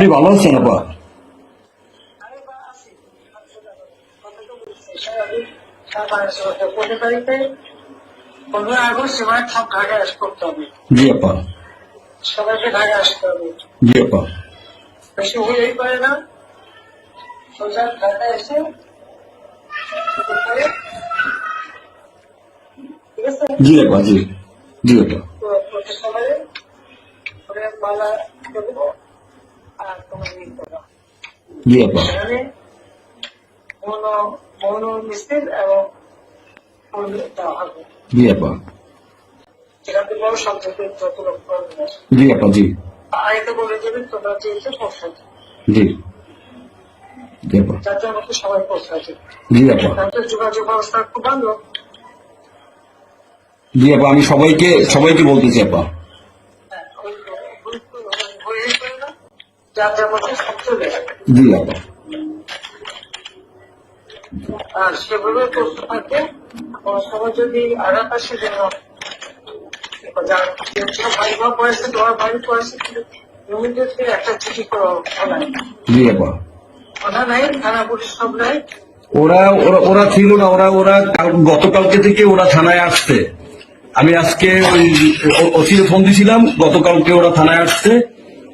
আপনি ভালো আছেন আপা? জি আপা। সবাইকে ঢাকায় আসতে হবে জি আপা। জি আপা, জি। জি আপা দেবো আর তোমার নিয়ে দেবো জি আপা জি আপা যেখান থেকে বড় সংখ্যাকে যত লোক পারবে জি আপা জি? আগে বলে দেবেন তোমরা চেয়েছে পৌঁছাতে জি। জি আপা যাতে আমাকে সবাই জি আপা তাদের যোগাযোগ ব্যবস্থা খুব ভালো। জি আপা আমি সবাইকে সবাইকে বলতেছি আপা হ্যাঁ, ওই গুরুত্ব হয়েই পারে না যার যার মধ্যে সব চলে যাবে জি আপা আর সেগুলো করতে কোনো সময় যদি আঘাত আসে যেন ভাই বা পড়েছে তোমার ভাই পড়েছে কিন্তু ইমিডিয়েটলি একটা চিঠি জি আপা কথা নাই থানা পুলিশ সব নাই। ওরা ওরা ওরা ছিল না ওরা ওরা গতকালকে থেকে ওরা থানায় আসছে। আমি আজকে ওই ওসিরে ফোন দিছিলাম গতকালকে ওরা থানায় আসছে।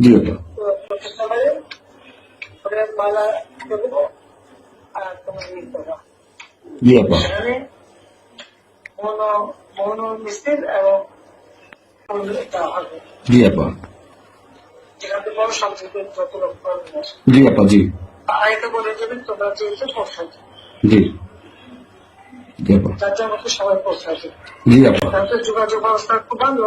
জি। আপা। জি জি জি জি। বলে দেবেন তোমরা চেয়েছে পৌঁছাতে জি। জি আপা। যাতে আমাকে সবাই পৌঁছাতে জি আপা। যোগাযোগ ব্যবস্থা খুব ভালো।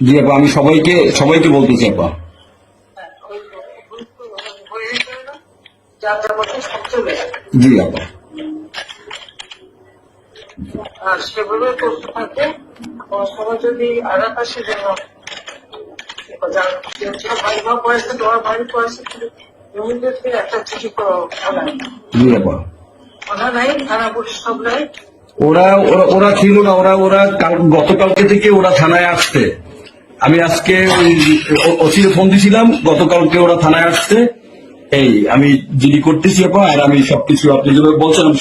জি আপা, আমি সবাইকে সবাইকে যাবে জি আপা। আর করতে থাকে কোনো সময় যদি আঘাত আসে যেন যার ভাই বা পড়েছে তোমার ভাই পড়েছে কিন্তু ইমিডিয়েটলি একটা চিঠি করা নাই জি আপা। নাই থানা নাই ওরা ওরা ছিল না, ওরা ওরা কাল- গতকালকে থেকে ওরা থানায় আসছে। আমি আজকে ওই ফোন দিছিলাম, গতকালকে ওরা থানায় আসছে। এই, আমি জিডি করতেছি, আপা, আর আমি সবকিছু আপনি যেভাবে বলছেন, আমি